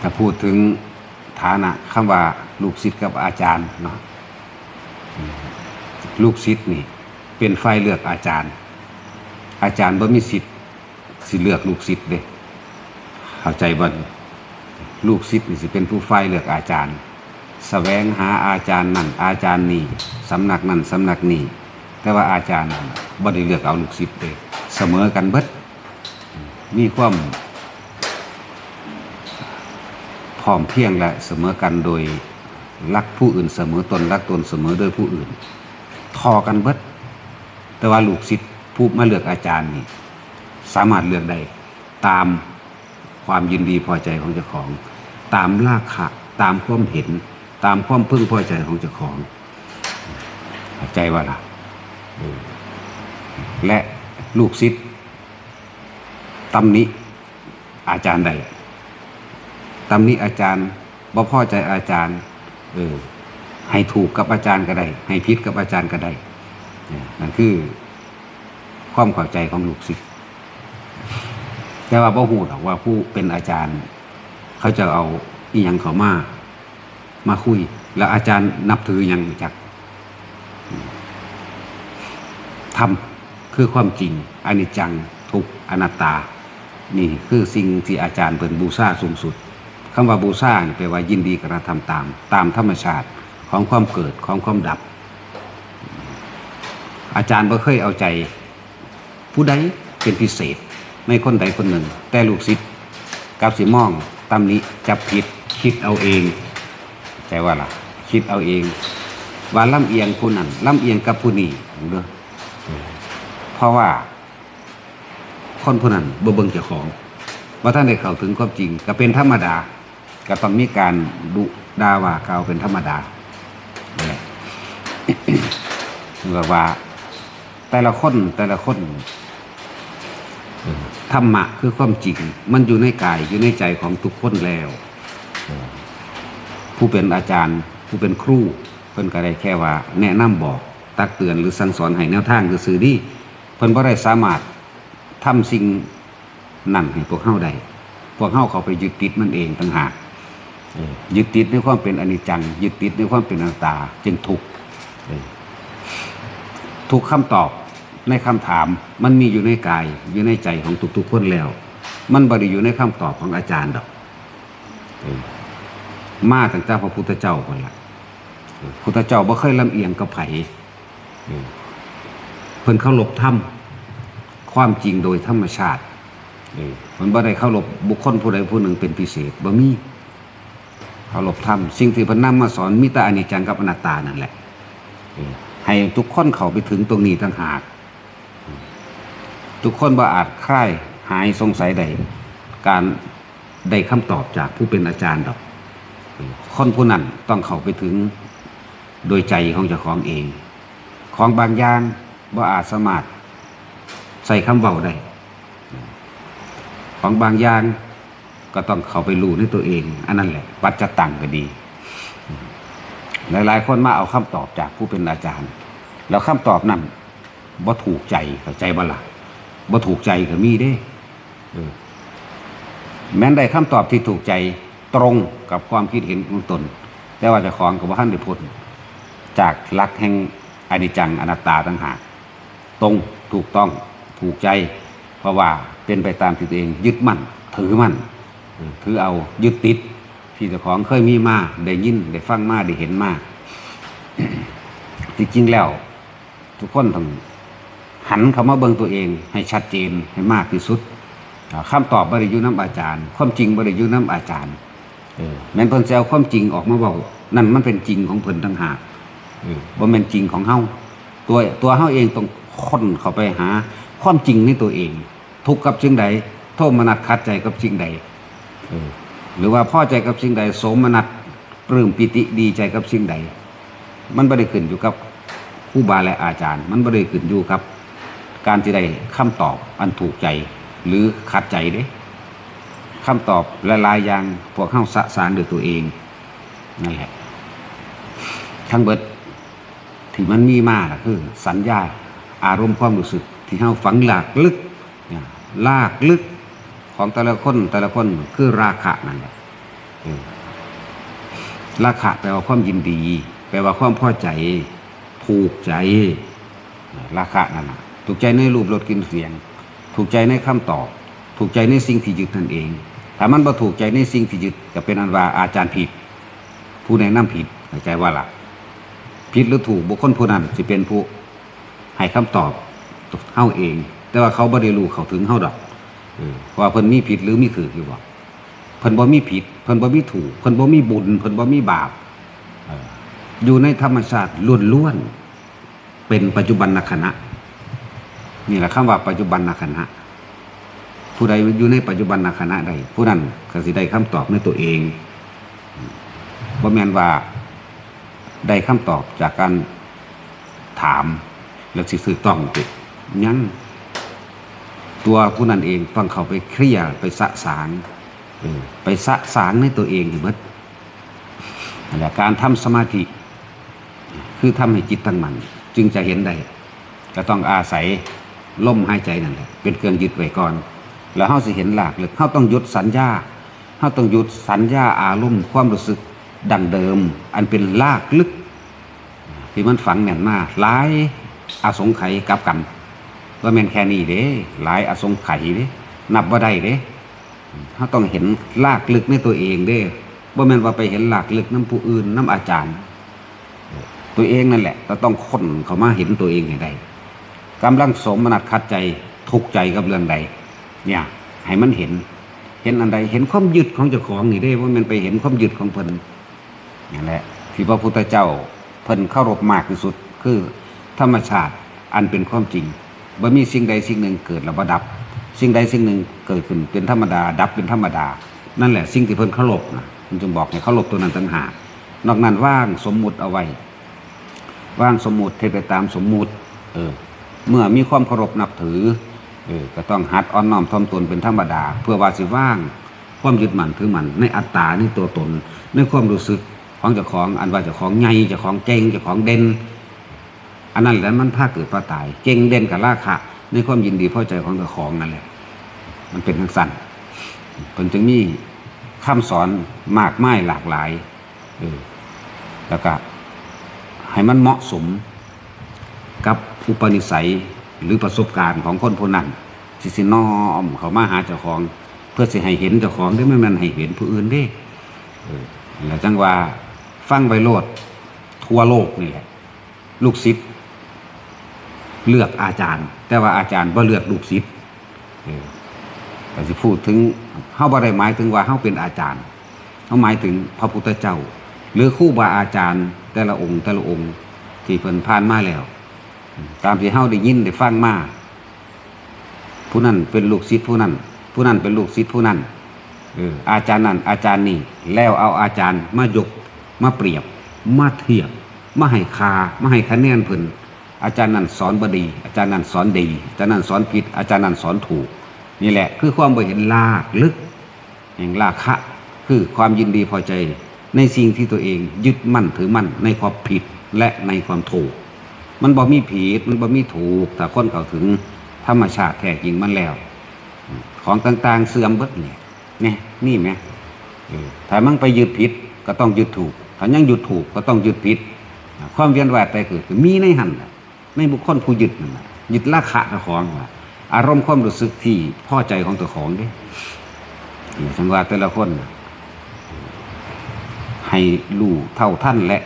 ถ้าพูดถึงฐานะคำว่าลูกศิษย์กับอาจารย์เนาะลูกศิษย์นี่ เป็นฝ่ายเลือกอาจารย์ อาจารย์บ่มีสิทธิ์สิเลือกลูกศิษย์เด้เข้าใจบ่ลูกศิษย์นี่สิเป็นผู้ฝ่ายเลือกอาจารย์แสวงหาอาจารย์นั่นอาจารย์นี่สำนักนั่นสำนักนี่แต่ว่าอาจารย์บ่ได้เลือกเอาลูกศิษย์เด้เสมอกันเบิดมีความ พร้อมเพียงและเสมอกันโดยรักผู้อื่นเสมอตนรักตนเสมอโดยผู้อื่น ทอกันเบิด แต่ว่าลูกศิษย์ผู้มาเลือกอาจารย์นี่สามารถเลือกได้ตามความยินดีพอใจของเจ้าของ ตามราคะตามความเห็น ตามความพึงพอใจของเจ้าของใจว่าล่ะและลูกศิษย์ตำหนิอาจารย์ใด ตำหนิอาจารย์บ่พอใจอาจารย์ เออ ให้ถูกกับอาจารย์ก็ได้ ให้ผิดกับอาจารย์ก็ได้นั่นคือความเข้าใจของลูกศิษย์แต่ว่าพ่อหูหรอกว่าผู้เป็นอาจารย์ เขาจะเอาอีหยังเขามามาคุย แล้วอาจารย์นับถืออยังจากทำคือความจริงอนิจจังทุกอนัตตา นี่คือสิ่งที่อาจารย์เป็นบูชาสูงสุด คำว่าบูชานี่แปลว่ายินดีกระทำตาม ตามธรรมชาติของความเกิดของความดับ อาจารย์บ่เคยเอาใจ ผู้ใดเป็นพิเศษในคนใดคนหนึ่ง แต่ลูกศิษย์กับสิมองตำนี้จับผิดคิดเอาเองใจว่าล่ะ คิดเอาเอง ว่าลำเอียงผู้นั้นลำเอียงกับผู้นี้เด้อเพราะว่า คนผู้นั้นบ่เบิ่งเจ้าของว่าท่านได้เข้าถึงความจริงก็เป็นธรรมดา ก็ต้องมีการดุด่าว่ากล่าเป็นธรรมดานั่นแหละแบบว่า แต่ละคนแต่ละคนธรรมะคือความจริง มันอยู่ในกายอยู่ในใจของทุกคนแล้ว ผู้เป็นอาจารย์ ผู้เป็นครูเพิ่นก็ได้แค่ว่า แนะนำบอกตักเตือนหรือสั่งสอนให้แนวทางคือสื่อดีเพิ่นบ่ได้สามารถทำสิ่งนั่นให้พวกเฮาได้พวกเฮาเขาไปยึดติดมันเองต่างหาก ยึดติดในความเป็นอนิจจัง ยึดติดในความเป็นอนัตตา จึงทุกข์ทุกคำตอบในคำถามมันมีอยู่ในกายอยู่ในใจของทุกๆคนแล้ว มันบริอยู่ในคำตอบของอาจารย์ดอกมาตั้งแต่พระพุทธเจ้าคนละพุทธเจ้าบ่เคยลำเอียงกับไผเออเพิ่นเข้ารบธรรมความจริงโดยธรรมชาติเออมันบ่ได้เข้ารบบุคคลผู้ใดผู้หนึ่งเป็นพิเศษบ่มี เข้ารบธรรมสิ่งที่พิ่นนำมาสอนมีแต่อนิจจังกับอนัตตานั่นแหละให้ทุกคนเขาไปถึงตรงนี้ต่างหาก ทุกคนบ่อาจคลายหายสงสัยใด การได้คำตอบจากผู้เป็นอาจารย์ดอก คนผู้นั้นต้องเข้าไปถึงโดยใจของเจ้าของเอง ของบางอย่างบ่อาจสามารถใส่คำเบาได้ ของบางอย่าง ก็ต้องเข้าไปรู้ในตัวเอง อันนั้นแหละวัดจะตังก็ดี หลายๆคนมาเอาคำตอบจากผู้เป็นอาจารย์ แล้วคำตอบนั้นบ่ถูกใจเข้าใจบ่ล่ะบ่ถูกใจก็มีเด้แม้นได้คำตอบที่ถูกใจตรงกับความคิดเห็นของตน แต่ว่าจะของกับว่าท่านได้พ้นจากหลักแห่งอนิจจังอนัตตาต่างหากตรงถูกต้องถูกใจ เพราะว่าเป็นไปตามที่ตัวเองยึดมั่นถือมั่น ถือเอายึดติดที่เจ้าของเคยมีมาได้ยินได้ฟังมาได้เห็นมาที่จริงแล้ว ทุกคนต้องหันเข้ามาเบิ่งตัวเอง ให้ชัดเจนให้มากที่สุดอ่าตอบบริยุน้ำอาจารย์ ความจริงบริยุน้ำอาจารย์แม่นเพิ่นแซวความจริงออกมาเว้านั่นมันเป็นจริงของเพิ่นต่างหากเออบ่แม่นจริงของเฮาตัวตัวเฮาเองต้องค้นเข้าไปหา ความจริงในตัวเอง ทุกข์กับสิ่งใด โทษมนัสขัดใจกับสิ่งใด หรือว่าพอใจกับสิ่งใดโสมนัสปลื้มปิติดีใจกับสิ่งใด มันไม่ได้ขึ้นอยู่กับครูบาและอาจารย์ มันไม่ได้ขึ้นอยู่กับ การที่ได้คำตอบอันถูกใจ หรือขัดใจเด้คำตอบละลายยางพวกเข้าสะสารด้วยตัวเองนั่นแหละทั้งเบิดที่มันมีมาล่ะคือ สัญญาอารมณ์ความรู้สึกที่เข้าฝังหลากลึกลากลึก ของแต่ละคนแต่ละคนคือราคะนั่นแหละราคะแปลว่าความยินดี แปลว่าความพอใจ ถูกใจ ราคะนั่นนะถูกใจในรูปรสกลินเสียง ถูกใจในคำตอบ ถูกใจในสิ่งที่ยึดนั่นเอง ถ้ามันบ่ถูกใจในสิ่งที่ยึดก็เป็นอันว่าอาจารย์ผิด ผู้แนะนำผิดใจว่าล่ะผิดหรือถูกบุคคลผู้นั้นจะเป็นผู้ให้คำตอบเฮาเอง แต่ว่าเขาบ่ได้รู้เขาถึงเฮาดอก ว่าเพิ่นมีผิดหรือมีถูกอยู่บ่เพิ่นบ่มีผิดเพิ่นบ่มีถูกเพิ่นบ่มีบุญเพิ่นบ่มีบาปอยู่ในธรรมชาติล้วนๆเป็นปัจจุบันนขณะนี่แหละคำว่าปัจจุบันนขณะผู้ใดอยู่ในปัจจุบันนขณะใดผู้นั้นก็สิได้คำตอบในตัวเองบ่แม่นว่าได้คำตอบจากการถาม แล้วสิสือต้องติดยัง ตัวผู้นั้นเองต้องเข้าไปเคลียร์ไปสะสางไปสะสางในตัวเองอยู่เบิดนั่นและการทำสมาธิ คือทำให้จิตตั้งมั่นจึงจะเห็นได้ก็ต้องอาศัยลมหายใจนั่นแหละเป็นเครื่องยึดไว้ก่อน แล้วเฮาสิเห็นหลากเลยเฮาต้องหยุดสัญญาเฮาต้องหยุดสัญญาอารมณ์ความรู้สึกดังเดิม อันเป็นลากลึก ที่มันฝังแน่นมากหลายอาสงไขยกับกัน ว่าแม่นแค่นี้เด้หลายอสงไขยเด้นับว่าได้เด้เฮาต้องเห็นลากลึกในตัวเองเด้บ่าแม่นว่าไปเห็นลากลึกน้ำผู้อื่นน้ำอาจารย์ ตัวเองนั่นแหละก็ต้องค้นเขามาเห็นตัวเองให้ได้กำลังสมนัดคัดใจทุกใจกับเรื่องใด เนี่ยให้มันเห็น เห็นอันใดเห็นความยึดของเจ้าของนี่ได้ว่ามันไปเห็นความยึดของเพิ่นนี่แหละที่พระพุทธเจ้าเพิ่นเข้ารบมากที่สุดคือธรรมชาติอันเป็นความจริง บ่มีสิ่งใดสิ่งหนึ่งเกิดแล้วบ่ดับ สิ่งใดสิ่งหนึ่งเกิดขึ้นเป็นธรรมดา ดับเป็นธรรมดา นั่นแหละสิ่งที่เพิ่นเคารพนะมันจึงบอกให้เคารพตัวนั้นต่างหากนอกนั้นว่างสมมุติเอาไว้ ว่างสมมุติเทไปตามสมมุติ เออ เมื่อมีความเคารพนับถือ เออ ก็ต้องหัดอ่อนน้อมถ่อมตนเป็นธรรมดา เพื่อว่าสิว่าง ความยึดมั่นถือมั่นในอัตตาในตัวตน ในความรู้สึกของเจ้าของอันว่าเจ้าของใหญ่เจ้าของเก่งเจ้าของเด่น นนั้นแหละมันพาเกิดพาตาย เก่งเด่นกับราคะในความยินดีพอใจของเจ้าของนั่นแหละ มันเป็นทั้งสั้นเพิ่นจึงมีคำสอนมากมายหลากหลายเออแล้วก็ให้มันเหมาะสมกับอุปนิสัยหรือประสบการณ์ของคนผู้นั้นสิสิน้อมเขามาหาเจ้าของ เพื่อสิให้เห็นเจ้าของได้ไม่มันให้เห็นผู้อื่นเด้เออแล้วจังว่าฟังไปโลดทั่วโลกนี่แหละ ลูกศิษย์ เลือกอาจารย์ แต่ว่าอาจารย์บ่เลือกลูกศิษย์เออแต่สิพูดถึงเฮาบ่ได้หมายถึงว่าเฮาเป็นอาจารย์เฮาหมายถึงพระพุทธเจ้า หรือครูบาอาจารย์ แต่ละองค์แต่ละองค์ที่เพิ่นผ่านมาแล้ว ตามที่เฮาได้ยินได้ฟังมาผู้นั้นเป็นลูกศิษย์ผู้นั้น ผู้นั้นเป็นลูกศิษย์ผู้นั้นอออาจารย์นั้นอาจารย์นี่แล้วเอาอาจารย์มายกมาเปรียบ มาเทียบมาให้คามาให้คะแนนเพิ่น อาจารย์นั้นสอนบดี อาจารย์นั้นสอนดี อาจารย์นั้นสอนผิด อาจารย์นั้นสอนถูก นี่แหละ คือความบ่เห็นลากลึก แห่งราคะ คือความยินดีพอใจ ในสิ่งที่ตัวเองยึดมั่นถือมั่นในความผิดและในความถูก มันบ่มีผิดมันบ่มีถูกแต่คนเข้าถึงธรรมชาติแท้จริงมันแล้ว ของต่างๆเสื่อมเบิดเนี่ยเนี่ยนี่ไหมถ้ามันไปยึดผิดก็ต้องยึดถูก ถ้ายังยึดถูกก็ต้องยึดผิด ความเวียนว่ายไปคือมีในหันน่ะ ในบุคคลผู้ยึดนั่นน่ะยึดราคะเจ้าของอารมณ์ความรู้สึกที่พอใจของตัวของด้นี่สังว่าแต่ละคนให้รู้เท่าท่านและ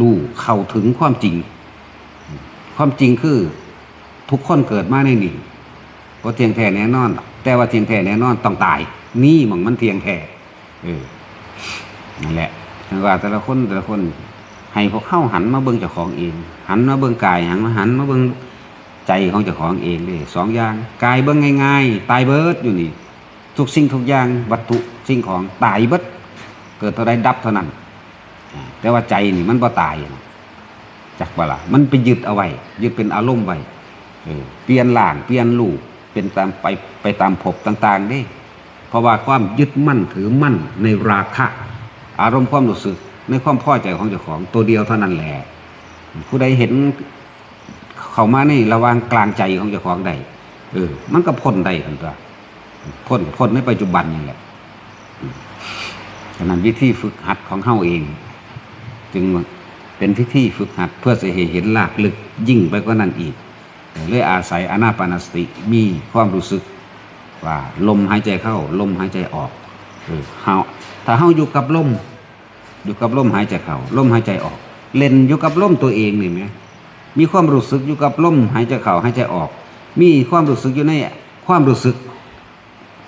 รู้เข้าถึงความจริง ความจริงคือทุกคนเกิดมาในนี่ก็เทียงแท้แน่นอน แต่ว่าเทียงแท้แน่นอนต้องตาย นี่มองมันเทียงแท้เออนั่นแหละถึงว่าแต่ละคนแต่ละคน ให้พวกเข้าหันมาเบิ่งเจ้าของเอง หันมาเบิ่งกายหันมาหันมาเบิ่งใจของเจ้าของเองเลยสองอย่างกายเบิ่งง่ายๆ ตายเบิดอยู่นี่ ทุกสิ่งทุกอย่างวัตถุสิ่งของตายเบิด เกิดเท่าใดดับเท่านั้น แต่ว่าใจนี่มันบ่ตายจักว่าล่ะมันไปยึดเอาไว้ยึดเป็นอารมณ์ไว้เออเปลี่ยนหลางเปลี่ยนลูกเป็นตามไปไปตามภพต่างๆนี่เพราะว่าความยึดมั่นถือมั่นในราคะ อารมณ์ความรู้สึก ในความพอใจของเจ้าของตัวเดียวเท่านั้นแหละผู้ใดเห็นเขามาในระว่างกลางใจของเจ้าของได้เออ มันก็พ้นได้ทันตัวพ้นพ้นในปัจจุบันนี่แหละฉะนั้นวิธีฝึกหัดของเฮาเอง จึงเป็นพิธีฝึกหัดเพื่อจะเห็นลากลึกยิ่งไปกว่านั้นอีกเลยอาศัยอานาปานสติมีความรู้สึกว่าลมหายใจเข้า ลมหายใจออกเออเฮาถ้าเฮาอยู่กับลม อยู่กับลมหายใจเข้าลมหายใจออก เล่นอยู่กับลมตัวเองนี่ไหมมีความรู้สึกอยู่กับลมหายใจเข้าหายใจออก มีความรู้สึกอยู่ในความรู้สึก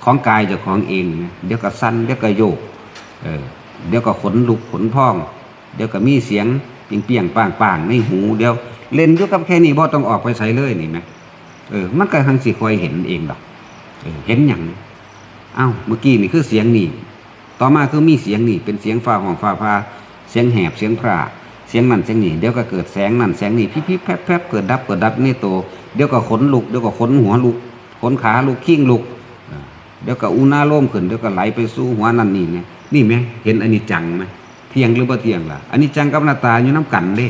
ของกายจ้าของเองนะเดี๋ยวก็สั้นเดี๋ยวก็โยกเออเดี๋ยวก็ขนลุกขนพอง เดี๋ยวก็มีเสียงเปียงเปียงป้างป้างๆในหู เดี๋ยวเล่นอยู่กับแค่นี้บ่ต้องออกไปใส่เลยนี่ไหมเออมันก็ทังสิคอยเห็นเองดอกเออเห็นอย่างอ้าวเมื่อกี้นี่คือเสียงนี่ ต่อมาคือมีเสียงนี่เป็นเสียงฟ้าห้องฟ้าพาเสียงแหบเสียงพระเสียงนั่นเสียงนี่เดี๋ยวก็เกิดแสงนั่นแสงนี่พิพิแพบแพบเกิดดับเกิดดับนี่โตเดี๋ยวก็ขนลุกเดี๋ยวก็ขนหัวลุกขนขาลุกขิ้งลุกเดี๋ยวก็อุณาโลมขึ้นเดี๋ยวก็ไหลไปสู่หัวนั่นนี่เนี่ยนี่ไหมเห็นอันนี้จังไหมเที่ยงหรือบ่เที่ยงล่ะอันนี้จังกับหน้าตาอยู่น้ำกันเด้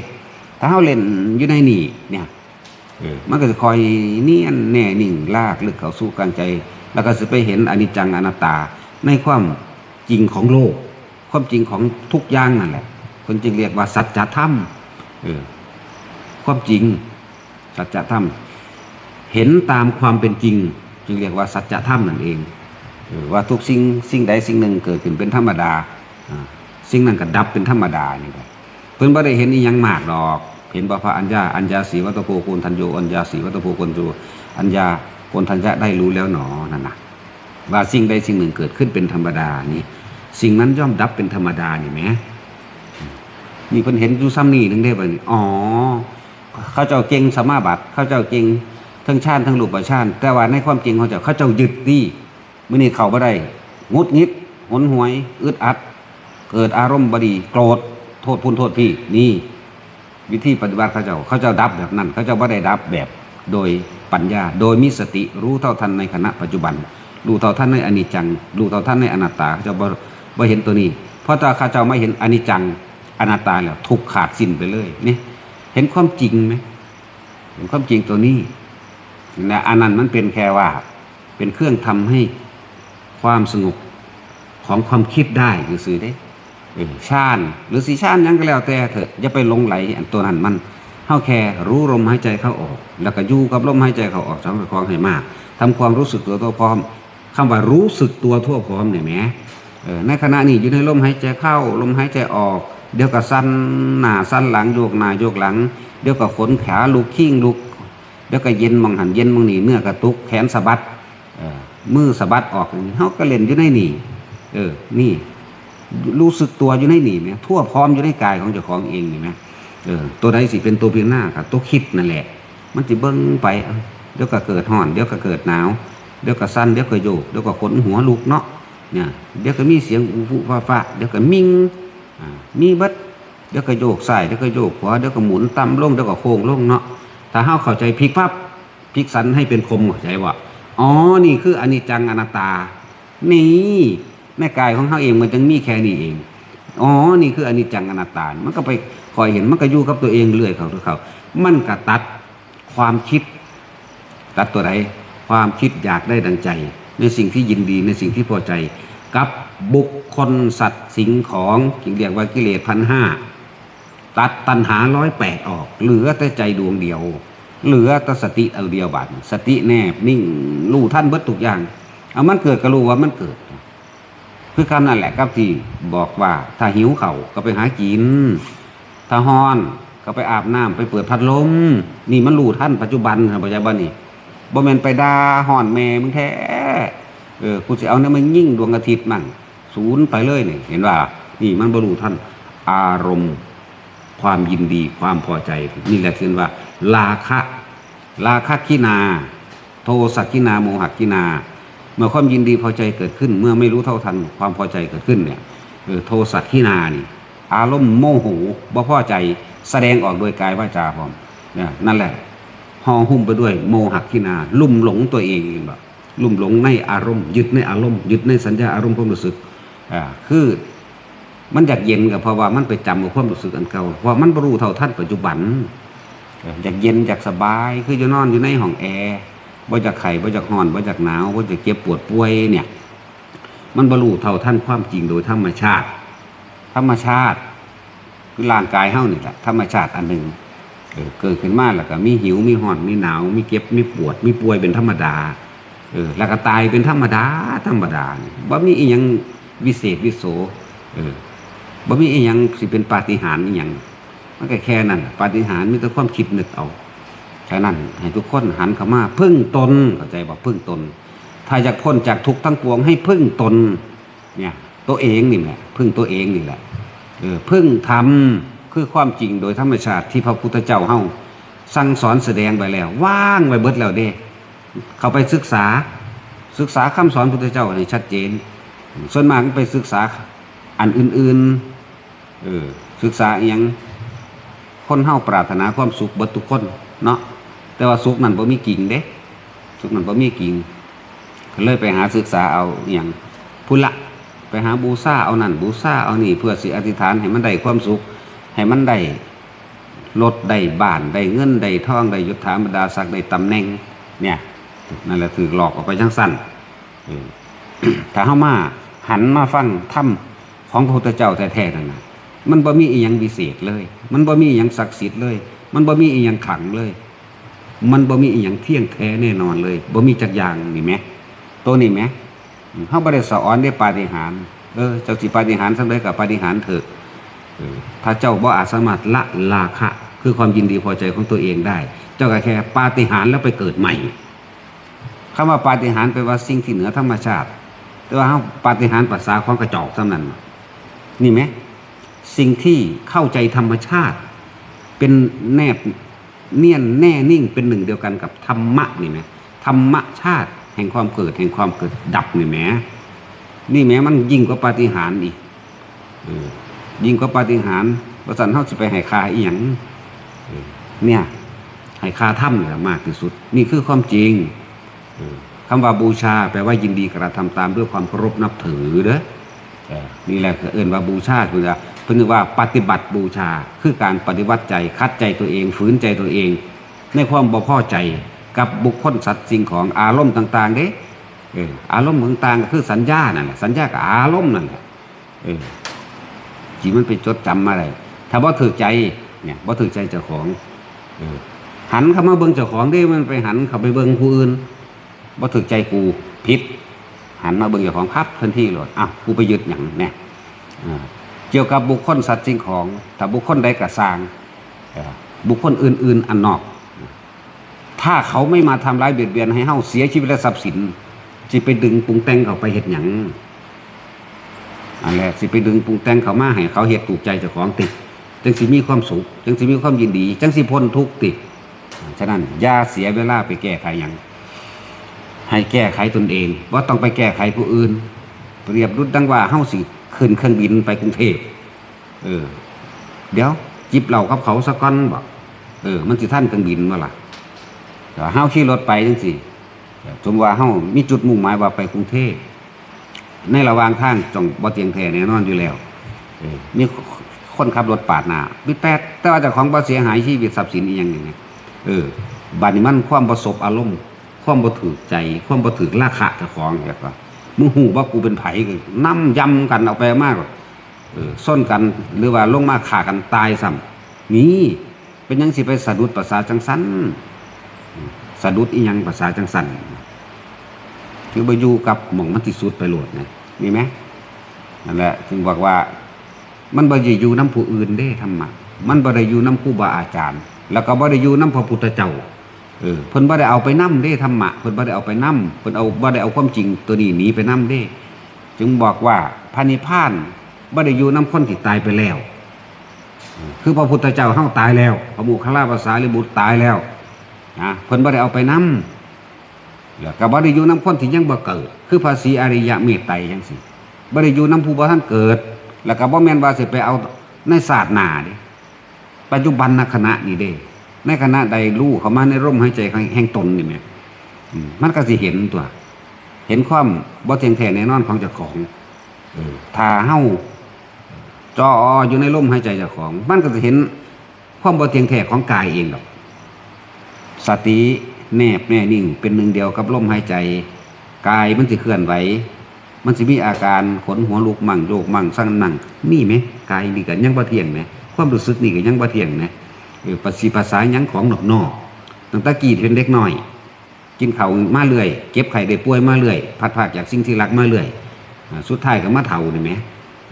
ถ้าเฮาเล่นอยู่ในนี่เนี่ยเออมันก็จะคอยเนียนแน่นิ่งลากลึกเข้าสู่กลางใจ แล้วก็จะไปเห็นอนิจจังอนัตตาในความ จริงของโลก ความจริงของทุกอย่างนั่นแหละ คนจึงเรียกว่าสัจธรรมเออความจริง สัจธรรม เห็นตามความเป็นจริง จึงเรียกว่าสัจธรรมนั่นเองออว่าทุกสิ่งสิ่งใดสิ่งหนึ่งเกิดขึ้นเป็นธรรมดาสิ่งนั้นก็ดับเป็นธรรมดานี่แหละเพิ่นบ่ได้เห็นอีหยังมากดอก เห็นบ่พระอัญญาอัญญาสีวัตโพโกนทันโยอัญญาสีวัตโพโกนโยอัญญาโกนทัญญะได้รู้แล้วหนอนั่นนะว่าสิ่งใดสิ่งหนึ่งเกิดขึ้นเป็นธรรมดานี่ สิ่งนั้นย่อมดับเป็นธรรมดานี่แหมนี่เพิ่นเห็นอยู่ซ้ำนี่นึงได้บ่นี่อ๋อ เขาเจ้าเก่งสมาบัติเขาเจ้าเก่งทั้งชาติทั้งรูปชาติแต่ว่าในความจริงเขาเจ้าเขาเจ้ายึดดีมื่อนี้เขาบ่ได้งุดงิดหนหวย อึดอัด เกิดอารมณ์บดี โกรธโทษพุ่นโทษพี่ นี่ วิธีปฏิบัติเขาเจ้าเขาเจ้าดับแบบนั้น เขาเจ้าบ่ได้ดับแบบโดยปัญญา โดยมีสติรู้เท่าทันในขณะปัจจุบัน รู้เท่าทันในอนิจจัง รู้เท่าทันในอนัตตาเขาเจ้า บ่บ่เห็นตัวนี้ เพราะถ้าข้าเจ้าไม่เห็นอนิจจังอนัตตาแล้วทุกขาดสิ้นไปเลยนี่เห็นความจริงไหมเห็นความจริงตัวนี้นะอันนั้นมันเป็นแค่ว่า เป็นเครื่องทำให้ความสงบของความคิดได้คือสื่อได้ชาญหรือสีชาญยังก็แล้วแต่เถอะอย่าไปลงไหลอันตัวนั้นมันเข้าแค่รู้ลมหายใจเข้าออก แล้วก็อยู่กับลมหายใจเข้าออกสองคลองให้มากทำความรู้สึกตัวทั่วพร้อมคำว่ารู้สึกตัวทั่วพร้อมเนี่ยแหมเออ ในขณะนี้อยู่ในลมหายใจเข้า ลมหายใจออก เดี๋ยวก็สั้นหน้าสั้นหลังโยกหน้าโยกหลัง เดี๋ยวก็ขนขาลุกขิ้งลุก เดี๋ยวก็เย็นมองหันเย็นมองหนีเนื้อกระตุกแขนสะบัดมือสะบัดออกเฮาก็เล่นอยู่ในนี่เออนี่ รู้สึกตัวอยู่ในนี่ไหมทั่วพร้อมอยู่ในกายของเจ้าของเองนี่ไหมเออตัวใดสิเป็นตัวเพียงหน้ากับตัวคิดนั่นแหละ มันจะเบิ้งไปเอ้าเดี๋ยวก็เกิดห่อน เดี๋ยวก็เกิดหนาว เดี๋ยวก็สั้นเดี๋ยวก็โยกเดี๋ยวก็ขนหัวลุกเนาะ เนี่ยเดี๋ยวก็มีเสียงอูฟุฟ้าฟ้าเดี๋ยวก็มิงมีบิดเดี๋ยวก็โยกซ้ายเดี๋ยวก็โยกขวาเดี๋ยวก็หมุนต่ำลงเดี๋ยวก็โค้งลงเนาะถ้าเฮาเข้าใจพลิกปั๊บพลิกสันให้เป็นคมเข้าใจว่าอ๋อนี่คืออนิจจังอนัตตา นี่แม่กายของเฮาเองมันจึงมีแค่นี้เองอ๋อนี่คืออนิจจังอนัตตา มันก็ไปคอยเห็นมันก็อยู่กับตัวเองเรื่อยเขาทุกเขามันก็ตัดความคิด ตัดตัวใดความคิดอยากได้ดังใจ ในสิ่งที่ยินดีในสิ่งที่พอใจ กับบุคคลสัตว์สิ่งของจึงเรียกว่ากิเลสพันห้าตัดตัณหาร้อยแปดออก เหลือแต่ใจดวงเดียว เหลือแต่สติเอาเดียวบัดสติแนบนิ่งรู้ท่านเบิดทุกอย่าง เอามันเกิดก็รู้ว่ามันเกิด คือคำนั่นแหละครับที่บอกว่าถ้าหิวเข่าก็ไปหากิน ถ้าฮ้อนก็ไปอาบน้ำไปเปิดพัดลมนี่มันรู้ท่านปัจจุบันครับปัจจุบันนี่ บ่แม่นไปด่าฮ้อนแม่มึงแท้เออกูจะเอาเนี่ยมันยิ่งดวงอาทิตย์มั่งศูนย์ไปเลยเนี่ยเห็นว่า นี่มันบรรลุท่านอารมณ์ความยินดีความพอใจ นี่แหละคือว่า ราคะราคะกินา โทสักกินาโมหกินา เมื่อความยินดีพอใจเกิดขึ้น เมื่อไม่รู้เท่าทันความพอใจเกิดขึ้นเนี่ยเออโทสักกินานี่ อารมณ์โมโหบ่พอใจแสดงออกโดยกายวาจาพร้อมเนี่ยนั่นแหละ ห่อหุ้มไปด้วย โมหกินา ลุ่มหลงตัวเองแบบลุ่มหลงในอารมณ์ยึดในอารมณ์ยึดในสัญญาอารมณ์ความรู้สึกอ่าคือมันอยากเย็นก็เพราะว่ามันไปจำกับความรู้สึกอันเก่าเพราะมันบรู้เท่าท่านปัจจุบันอยากเย็นอยากสบาย คือจะนอนอยู่ในห้องแอร์บ่จากไข่บ่จากห่อนบ่จากหนาวบ่จากเจ็บปวดป่วยเนี่ย มันบรรลุเท่าท่านความจริงโดยธรรมชาติ ธรรมชาติคือร่างกายเฮานี่แหละธรรมชาติอันหนึ่ง เกิดขึ้นมาแล้วก็มีหิวมีห่อนมีหนาว มีเก็บมีปวด มีป่วยเป็นธรรมดาเออแล้วก็ตายเป็นธรรมดาธรรมดานี่บ่มีอีหยังวิเศษวิโสเออบ่มีอีหยังสิเป็นปาฏิหาริย์อีหยังมันก็แค่นั้นปาฏิหาริย์มีแต่ความคิดนึกเอาฉะนั้นให้ทุกคนหันเข้ามาพึ่งตนเข้าใจบ่พึ่งตน ถ้าอยากพ้นจากทุกทั้งปวงให้พึ่งตน เนี่ย ตัวเองนี่แหละพึ่งตัวเองนี่แหละเออพึ่งทำ คือความจริงโดยธรรมชาติที่พระพุทธเจ้าเฮาสั่งสอนแสดงไปแล้ว ว่างไว้เบิดแล้วเด้เขาไปศึกษาศึกษาคำสอนพุทธเจ้าให้ชัดเจน ส่วนมากก็ไปศึกษาอันอื่นๆเออศึกษาอหยังคนเฮาปรารถนาความสุขเบิดทุกคนเนาะแต่ว่าสุขนั้นบ่มีกิ่งเด้สุขนั้นบ่มีกิ่งเลยไปหาศึกษาเอาอย่างพุละไปหาบูซาเอานั่นบูซาเอานี่เพื่อสิอธิษฐานให้มันได้ความสุข ให้มันได้รถได้บ้านได้เงินได้ทองได้ยศถาบรรดาศักดิ์ได้ตำแหน่ง เนี่ยนั่นแหละถือหลอกออกไปจังสั้นถ้าเข้ามาหันมาฟังถ้ำของพระพุทธเจ้าแท้ๆนั่นนะมันบ่มีอีหยังวิเศษเลย มันบ่มีอีหยังศักดิ์สิทธิ์เลย มันบ่มีอีหยังขลังเลย มันบ่มีอีหยังเที่ยงแท้แน่นอนเลยบ่มีจักอย่างนี่ไหมตัวนี้ไหมเขาบริสออนได้ปาฏิหารเออเจ้าสิปาฏิหาริย์สำเร็จกับปาฏิหารเถิดเถ้าเจ้าบ่อาจสามารถละราคะ คือความยินดีพอใจของตัวเองได้ เจ้าก็แค่ปาฏิหาริย์แล้วไปเกิดใหม่คำว่าปาฏิหาริย์แปลว่าสิ่งที่เหนือธรรมชาติ แต่ว่าปาฏิหาริย์ภาษาของกระจอกเท่านั้น นี่ไหมสิ่งที่เข้าใจธรรมชาติ เป็นแนบเนียนแน่นิ่งเป็นหนึ่งเดียวกันกับธรรมะนี่ไหมธรรมชาติแห่งความเกิดแห่งความเกิดดับนี่แหมนี่แหมมันยิ่งกว่าปาฏิหาริย์อีกอ ยิ่งกว่าปาฏิหาริย์ประสันเฮาสิไปให้คาอีหยังเนี่ยให้คาถ้ำนี่ละมากที่สุด นี่คือความจริงเออคำว่าบูชา แปลว่ายินดีกระทำตามด้วยความเคารพนับถือเด้อนี่แหละคือเอินว่าบูชาคือเพิ่นว่าปฏิบัติบูชา คือการปฏิวัติใจคัดใจตัวเอง ฝืนใจตัวเอง ในความบ่พอใจกับบุคคลสัตว์สิ่งของอารมณ์ต่าง ๆ เด้ออารมณ์ต่างๆก็คือสัญญานั่นแหละสัญญากับอารมณ์นั่นแหละ เออจีมันไปจดจำมาได้ถ้าบ่ถือใจเนี่ยบ่ถือใจเจ้าของหันเข้ามาเบิ่งเจ้าของเด้มันไปหันเข้าไปเบิ่งผู้อื่นบ่ถือใจกูผิดหันมาเบิ่งเจ้าของพับทันทีเลยอ้าวกูไปยึดอย่างเนี่ยเกี่ยวกับบุคคลสัตว์สิ่งของถ้าบุคคลใดกระสางบุคคลอื่น ๆ อันนอก ถ้าเขาไม่มาทำร้ายเบียดเบียนให้เฮาเสียชีวิตและทรัพย์สินสิไปดึงปรุงแต่งเขาไปเฮ็ดหยัง อันแรกสิไปดึงปรุงแต่งเขามาให้เขาเฮ็ดถูกใจเจ้าของติจังสิมีความสุขจังสิมีความยินดี จังสิพ้นทุกติฉะนั้นอย่าเสียเวลาไปแก้ไขหยังให้แก้ไขตนเองว่าต้องไปแก้ไขผู้อื่น เปรียบดุจดังว่าเฮาสิขึ้นเครื่องบินไปกรุงเทพเออ เดี๋ยวจิบเหล่ากับเขาสักก้อนบอกเออ มันสิท่านเครื่องบินมาล่ะแต่เฮาขี่รถไปจังสิสมว่าเฮามีจุดมุ่งหมายว่าไปกรุงเทพ ในระหว่างทางจงบ่เตียงแท้แน่นอนอยู่แล้วมีคนขับรถปาดหน้าบิดแปดแต่ว่าเจ้าของบ่เสียหายชีวิตทรัพย์สินอีหยังหนี่นะเออบัดนี้มันความประสบอารมณ์ความบ่ถือใจ ความบ่ถือราคาเจ้าของแบบว่ามึงหูว่ากูเป็นไผกันนำยำกันเอาไปมากเออส้นกันหรือว่าลงมาฆ่ากันตายซ้ำนี่เป็นยังสิไปสะดุดภาษาจังสันสะดุดอีหยังภาษาจังสันคือไปอยู่กับหม่องมันที่สุดไปโหลดนะ มีไหมนั่นแหละจึงบอกว่า มันบ่ได้อยู่น้ำผู้อื่นเด้ธรรมะมันบ่ได้อยู่น้ำครูบาอาจารย์ แล้วก็บ่ได้อยู่น้ำพระพุทธเจ้าเออเพิ่นบ่ได้เอาไปนํเด้ธรรมะเพิ่นบ่ได้เอาไปนํเพิ่นเอาบ่ได้เอาความจริงตัวนี้หนีไปนํเด้ จึงบอกว่าพระนิพพานบ่ได้อยู่นํคนที่ตายไปแล้ว คือพระพุทธเจ้าเฮาตายแล้ว พระโมุขลาภาษาลิบุตรตายแล้วนะเพิ่นบ่ได้เอาไปนํ แล้วก็บ่ได้อยู่นํคนที่ยังบ่เกิด คือภาษีอริยะเมตไตรจังซี่บ่ได้อยู่นํผู้บ่ทันเกิด แล้วก็บ่แม่นว่าสิไปเอาในศาสตร์หนาด้ปัจจุบันนขณะนี้เด้ ในขณะใดรู้เขามาในร่มหายใจแห่งตนนี่แหมอืมมันก็สิเห็นตัว เห็นความบ่เทียงแท้แน่นอนของเจ้าของถ้าเฮ้าจออยู่ในร่มหายใจเจ้าของ มันก็จะเห็นความบ่เทียงแท้ของกายเองดอกสติ แนบแน่นิ่ง เป็นหนึ่งเดียวกับลมหายใจ กายมันสิเคลื่อนไหวมันสิมีอาการขนหัวลุกมั่งโยกมั่งสั่งนั่งมีไหมกายนี่ก็ยังบ่เที่ยงไหมความรู้สึกนี่ก็ยังบ่เที่ยงไหมเออภาษีภาษายังของนอกนอกตั้งแต่กี้เป็นเด็กน้อย กินข้ามาเรื่อยเก็บไข่ได้ป่วยมาเรื่อยพัดพรากจากสิ่งที่รักมาเรื่อยสุดท้ายก็มาเฒ่านี่แหม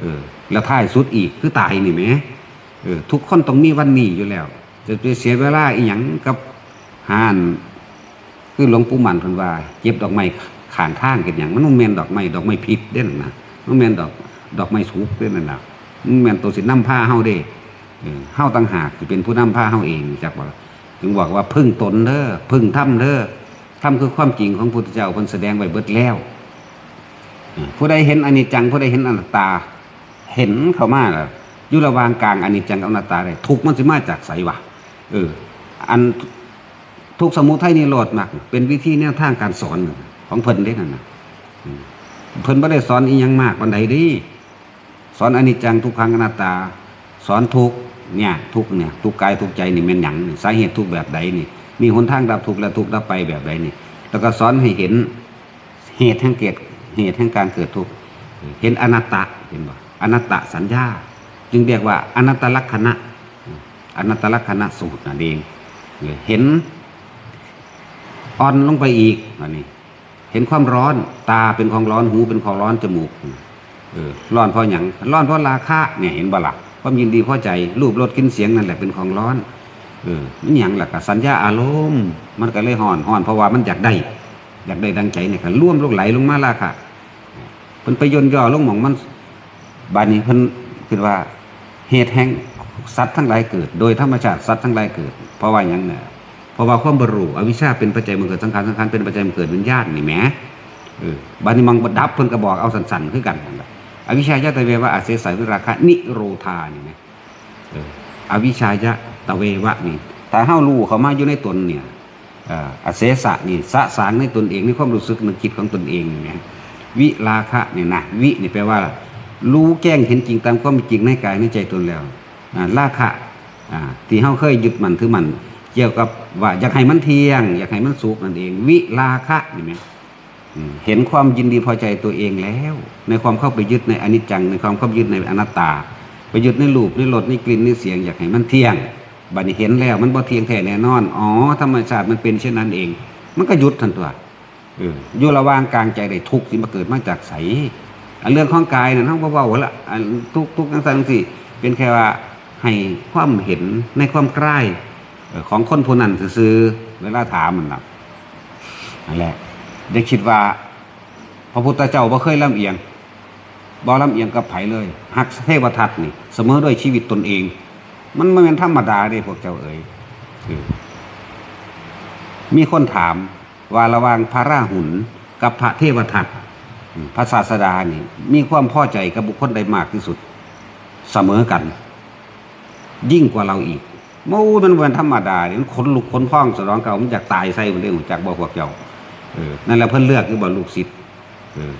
เออแล้วท้ายสุดอีกคือตายนี่แหมเออทุกคนต้องมีวันนี้อยู่แล้ว จะไปเสียเวลาอีหยังกับหาน คือหลวงปู่มันเพิ่นว่าเก็บดอกไม้ขางทางเก็บหยังมันบ่แมนดอกไม้ดอกไม้พิษเด้นั่นนะมันแมนดอกดอกไม้สุกเด้นั่นน่ะมันแมนตัวสินำพาเฮาเด้เออเฮาต่างหากสิเป็นผู้น้ำพาเฮาเองจักว่าถึงบอกว่าพึ่งตนเด้อพึ่งธรรมเด้อธรรมคือความจริงของพุทธเจ้าเพิ่นแสดงไว้เบิดแล้วผู้ใดเห็นอนิจจังผู้ใดเห็นอนัตตา เห็นเขามาแล้วอยู่ระหว่างกลางอนิจจังกับอนัตตาได้ทุกมันสิมาจากไสวะเอออัน ทุกสมุทัยนิโรธมากเป็นวิธีแนวทางการสอนของเพิ่นเด้นั่นนะเพิ่นบ่ได้สอนอีหยังมากปานใดดิสอนอนิจจังทุกขังอนัตตา สอนทุกเนี่ย ทุกเนี่ย ทุกกายทุกใจนี่แม่นหยังสาเหตุทุกแบบใดนี่ มีหนทางดับทุกและทุกดับไปแบบใดนี่ แล้วก็สอนให้เห็นเหตุแห่งเกิดเหตุแห่งการเกิดทุกเห็นอนัตตะเห็นบ่อนัตตะสัญญา จึงเรียกว่าอนัตตลักษณะอนัตตลักษณะสูตรนั่นเองเห็น อ่อนลงไปอีกอันนี้ เห็นความร้อนตาเป็นของร้อนหูเป็นของร้อนจมูกเออร้อนเพราะหยังร้อนเพราะราคะเนี่ยเห็นบ่ละความยินดีพอใจรูปรสกินเสียงนั่นแหละเป็นของร้อนเออมันหยังหล่ะก็สัญญาอารมณ์มันก็เลยห่อนห่อนเพราะว่ามันอยากได้ อยากได้ดังใจเนี่ยก็ร่วมลงไหลลงมาราคะเพิ่นไปยนย่อลงหมองมันบานนี้เพิ่นคือว่าเหตุแห่งสัตว์ทั้งหลายเกิด โดยธรรมชาติสัตว์ทั้งหลายเกิด เพราะว่าหยังเนี่ย เพราะว่าความบรรลุอวิชชาเป็นปัจจัยมันเกิดสังขารสังขารเป็นปัจจัยมันเกิดวิญญาณนี่แหมเออบานิมังบดับเพิ่นก็บอกเอาสันๆคือกันนั่นอวิชชายะตะเววะอาเสสายวิราคะนิโรธานี่แหมอวิชชายะตะเววะนี่ถ้าเฮารู้เขามาอยู่ในตนเนี่ยอาเสสะนี่สะสางในตนเองในความรู้สึกนึกคิดของตนเองเนี่แหมวิราคะนี่นะวินี่แปลว่า รู้แจ้งเห็นจริงตามความจริงในกายในใจตนแล้วอ่าราคะที่เฮาเคยยึดมันถือมัน เกี่ยวกับว่าอยากให้มันเที่ยง อยากให้มันสุขนั่นเอง วิลาคะนี่ไหมเห็นความยินดีพอใจตัวเองแล้ว ในความเข้าไปยึดในอนิจจัง ในความเข้าไปยึดในอนัตตา ไปยึดในรูปในรสในกลิ่นในเสียง อยากให้มันเที่ยงบัดนี้เห็นแล้วมันบ่เที่ยงแท้แน่นอนอ๋อธรรมชาติมันเป็นเช่นนั้นเอง มันก็หยุดทันตัวอยู่ระว่างกลางใจได้ทุกข์ที่มาเกิดมาจากใสอันเรื่องของกายนั่นเฮาบ่เว้าละทุกทุกจังซั่นจังซี่เป็นแค่ว่าให้ความเห็นในความใกล้ ของคนผู้นั้นซื้อเวลาถามมันนะนั่นแหละได้คิดว่า พระพุทธเจ้าบ่เคยลำเอียงบ่ลำเอียงกับไผเลยหักเทวทัตนี่ เสมอด้วยชีวิตตนเอง มันไม่เป็นธรรมดาเด้พวกเจ้าเอ๋ยมีคนถามว่าระวางพระราหุลกับพระเทวทัตพระศาสดานี่ มีความพอใจกับบุคคลใดมากที่สุด เสมอกัน ยิ่งกว่าเราอีก มูมันเป็นธรรมดาเนี่ยมันขนลุกขนพ้องสะร้องเก่ามันอยากตายใส่มันเรื่องจากบ่พวกเจ้าเออนั่นแหละเพิ่นเลือกคือบ่ลูกศิษย์เออ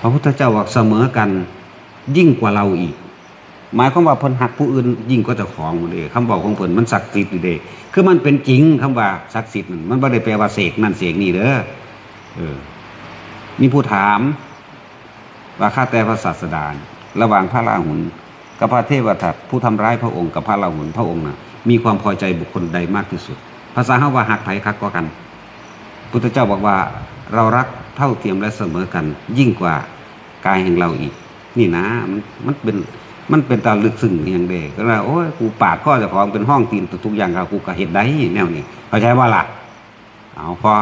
พระพุทธเจ้าบอกเสมอกันยิ่งกว่าเราอีก หมายความว่าเพิ่นหักผู้อื่นยิ่งกว่าเจ้าของมันเองคำบอกของเพิ่นมันศักดิ์สิทธิ์อยู่เด้คือมันเป็นจริงคำว่าศักดิ์สิทธิ์นั่นมันบ่ได้แปลว่าเสกนั่นเสกนี่เด้อเออ มีผู้ถามว่าข้าแต่พระศาสดาระหว่างพระราหุล กับพระเทวทัตผู้ทำร้ายพระองค์กับพระราหุลพระองค์น่ะมีความพอใจบุคคลใดมากที่สุด ภาษาเฮาว่าหักไผคักก็กัน พุทธเจ้าบอกว่าเรารักเท่าเทียมและเสมอกัน ยิ่งกว่ากายแห่งเราอีก นี่นะมันมันเป็นมันเป็นตาลึกซึ้งอย่างเด็ก็ว่าโอ้ยกูปาดข้อจ้าของเป็นห้องตีนทุกอย่างครับกูก็เห็นได้แนวนี้เข้าใจว่าล่ะเอาพอ